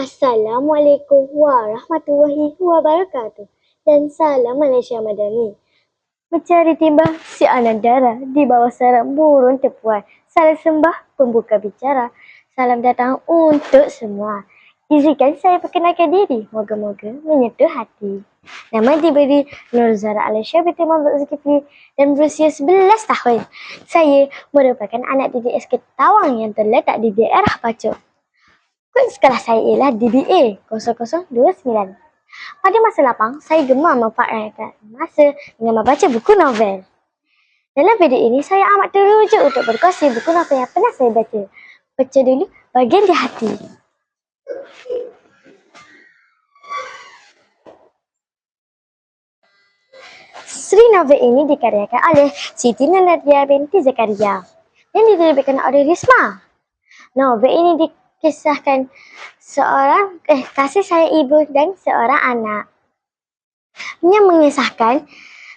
Assalamualaikum warahmatullahi wabarakatuh. Dan salam Malaysia Madani. Mencari timbang si Anandara di bawah sarang burung tepuan. Salam sembah pembuka bicara. Salam datang untuk semua. Izinkan saya perkenalkan diri. Moga-moga menyentuh hati. Nama diberi Nur Zara Alicia binti Muhammad Zulkifli dan berusia 11 tahun. Saya merupakan anak didik SK Tawang yang terletak di daerah Pacok. Kod sekolah saya ialah DBA 0029. Pada masa lapang, saya gemar memanfaatkan masa dengan membaca buku novel. Dalam video ini, saya amat teruja untuk berkongsi buku novel yang pernah saya baca. Baca dulu bagian di hati. Sri novel ini dikaryakan oleh Siti Nadia binti Zakaria dan diterbitkan oleh Risma. Novel ini di kisahkan seorang eh kasih sayang ibu dan seorang anak. Yang mengisahkan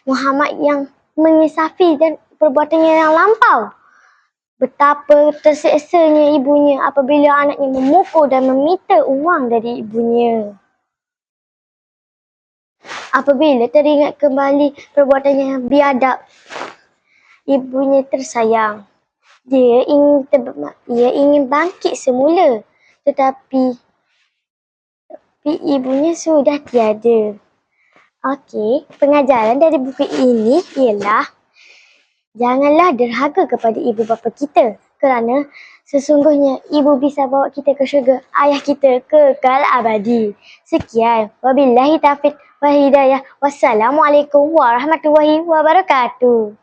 Muhammad yang mengisafi dan perbuatannya yang lampau. Betapa terseksanya ibunya apabila anaknya memukul dan meminta uang dari ibunya. Apabila teringat kembali perbuatannya yang biadab, ibunya tersayang dia ingin dia ingin bangkit semula tetapi tapi ibunya sudah tiada. Okey, pengajaran dari buku ini ialah janganlah derhaka kepada ibu bapa kita kerana sesungguhnya ibu bisa bawa kita ke syurga, ayah kita kekal abadi. Sekian, wabillahi taufiq wa hidayah. Wassalamualaikum warahmatullahi wabarakatuh.